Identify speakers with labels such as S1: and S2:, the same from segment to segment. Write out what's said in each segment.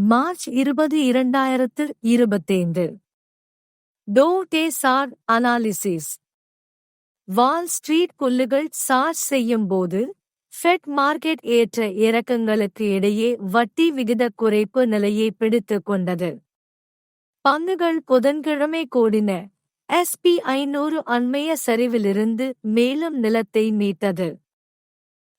S1: March இருபது இரண்டாயிரத்து இருபத்தைந்து. Today chart analysis. Wall street புல்லுகள் charge செய்யும் போது ஃபெட் மார்க்கெட் ஏற்ற இறக்கங்களுக்கு இடையே வட்டி விகித குறைப்பு நிலையை பிடித்துக் கொண்டது. பங்குகள் புதன்கிழமை கூடின. எஸ்பி ஐநூறு அண்மைய சரிவிலிருந்து மேலும் நிலத்தை மீட்டது.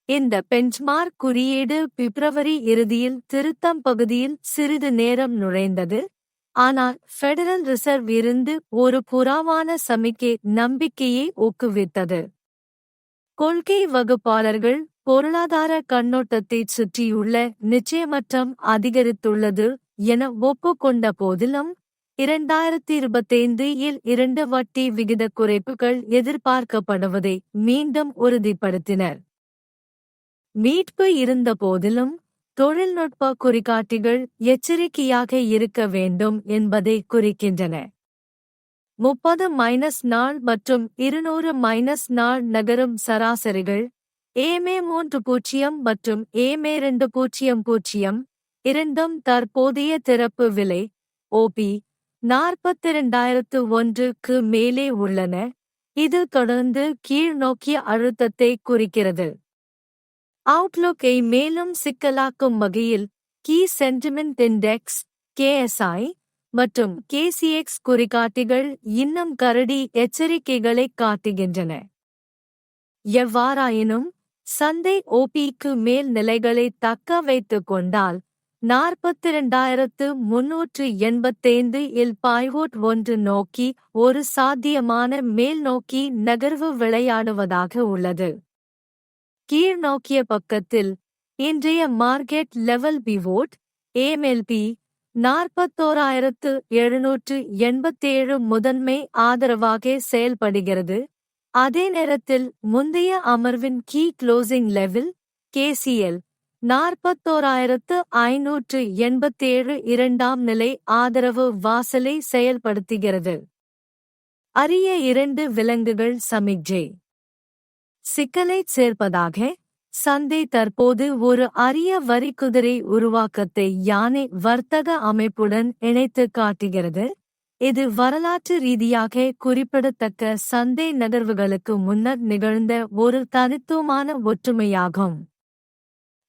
S1: இந்த பெஞ்ச்மார்க் குறியீடு பிப்ரவரி இறுதியில் திருத்தம் பகுதியில் சிறிது நேரம் நுழைந்தது. ஆனால் ஃபெடரல் ரிசர்வ் இருந்து ஒரு புறாவான சமிக்கை நம்பிக்கையை ஊக்குவித்தது. கொள்கை வகுப்பாளர்கள் பொருளாதார கண்ணோட்டத்தைச் சுற்றியுள்ள நிச்சயமற்றம் அதிகரித்துள்ளது என ஒப்புக்கொண்ட போதிலும் இரண்டாயிரத்தி இருபத்தைந்து இல் இரண்டு வட்டி விகித குறைப்புகள் எதிர்பார்க்கப்படுவதை மீண்டும் உறுதிப்படுத்தினர். மீட்பு இருந்த போதிலும் தொழில்நுட்ப குறிகாட்டிகள் எச்சரிக்கையாக இருக்க வேண்டும் என்பதை குறிக்கின்றன. முப்பது மைனஸ் நாள் மற்றும் இருநூறு மைனஸ் நாள் நகரும் சராசரிகள் ஏமே மூன்று பூஜ்ஜியம் மற்றும் ஏமே இரண்டு பூஜ்ஜியம் பூஜ்ஜியம் இரண்டும் தற்போதைய திறப்பு விலை ஓபி நாற்பத்திரண்டாயிரத்து ஒன்றுக்கு மேலே உள்ளன. இது தொடர்ந்து கீழ்நோக்கிய அழுத்தத்தை குறிக்கிறது. அவுட்லுக்கை மேலும் சிக்கலாக்கும் வகையில் கீ சென்டிமெண்ட் இண்டெக்ஸ் கேஎஸ்ஐ மற்றும் கேசிஎக்ஸ் குறிகாட்டிகள் இன்னும் கரடி எச்சரிக்கைகளை காட்டுகின்றன. எவ்வாறாயினும் சந்தை ஓபிக்கு மேல் நிலைகளை தக்க வைத்துக் கொண்டால் நாற்பத்திரண்டாயிரத்து முன்னூற்று எண்பத்தைந்து இல் பாய்வோட் ஒன்று நோக்கி ஒரு சாத்தியமான மேல்நோக்கி நகர்வு விளையாடுவதாக உள்ளது. கீழ்நோக்கிய பக்கத்தில் இன்றைய மார்க்கெட் லெவல் பிவோட் ஏஎம்எல்பி நாற்பத்தோராயிரத்து எழுநூற்று எண்பத்தேழு முதன்மை ஆதரவாக செயல்படுகிறது. அதே நேரத்தில் முந்தைய அமர்வின் கீ க்ளோசிங் லெவல் கேசிஎல் நாற்பத்தோராயிரத்து ஐநூற்று எண்பத்தேழு இரண்டாம் நிலை ஆதரவு வாசலை செயல்படுத்துகிறது. அரிய இரண்டு விலங்குகள் சமிக்ஜை சிக்கலைச் சேர்ப்பதாக சந்தை தற்போது ஒரு அரிய வரிக்குதிரை உருவாக்கத்தை யானை வர்த்தக அமைப்புடன் இணைத்து காட்டுகிறது. இது வரலாற்று ரீதியாக குறிப்பிடத்தக்க சந்தை நகர்வுகளுக்கு முன்னர் நிகழ்ந்த ஒரு தனித்துவமான ஒற்றுமையாகும்.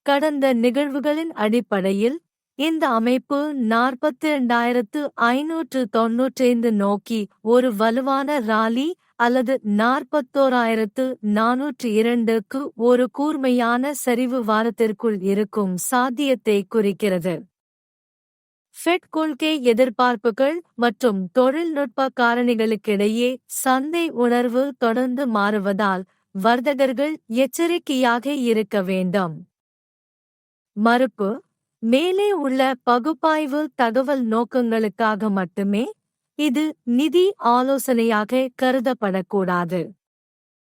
S1: கடந்த நிகழ்வுகளின் அடிப்படையில் இந்த அமைப்பு நாற்பத்தி இரண்டாயிரத்து ஐநூற்று தொன்னூற்றைந்து நோக்கி ஒரு வலுவான ராலி அல்லது நாற்பத்தோராயிரத்து நானூற்று இரண்டுக்கு ஒரு கூர்மையான சரிவு வாரத்திற்குள் இருக்கும் சாத்தியத்தை குறிக்கிறது. ஃபெட் கொள்கை எதிர்பார்ப்புகள் மற்றும் தொழில்நுட்ப காரணிகளுக்கிடையே சந்தை உணர்வு தொடர்ந்து மாறுவதால் வர்த்தகர்கள் எச்சரிக்கையாக இருக்க வேண்டும். மறுப்பு மேலே உள்ள பகுப்பாய்வு தகவல் நோக்கங்களுக்காக மட்டுமே இது நிதி ஆலோசனையாக கருதப்படக்கூடாது.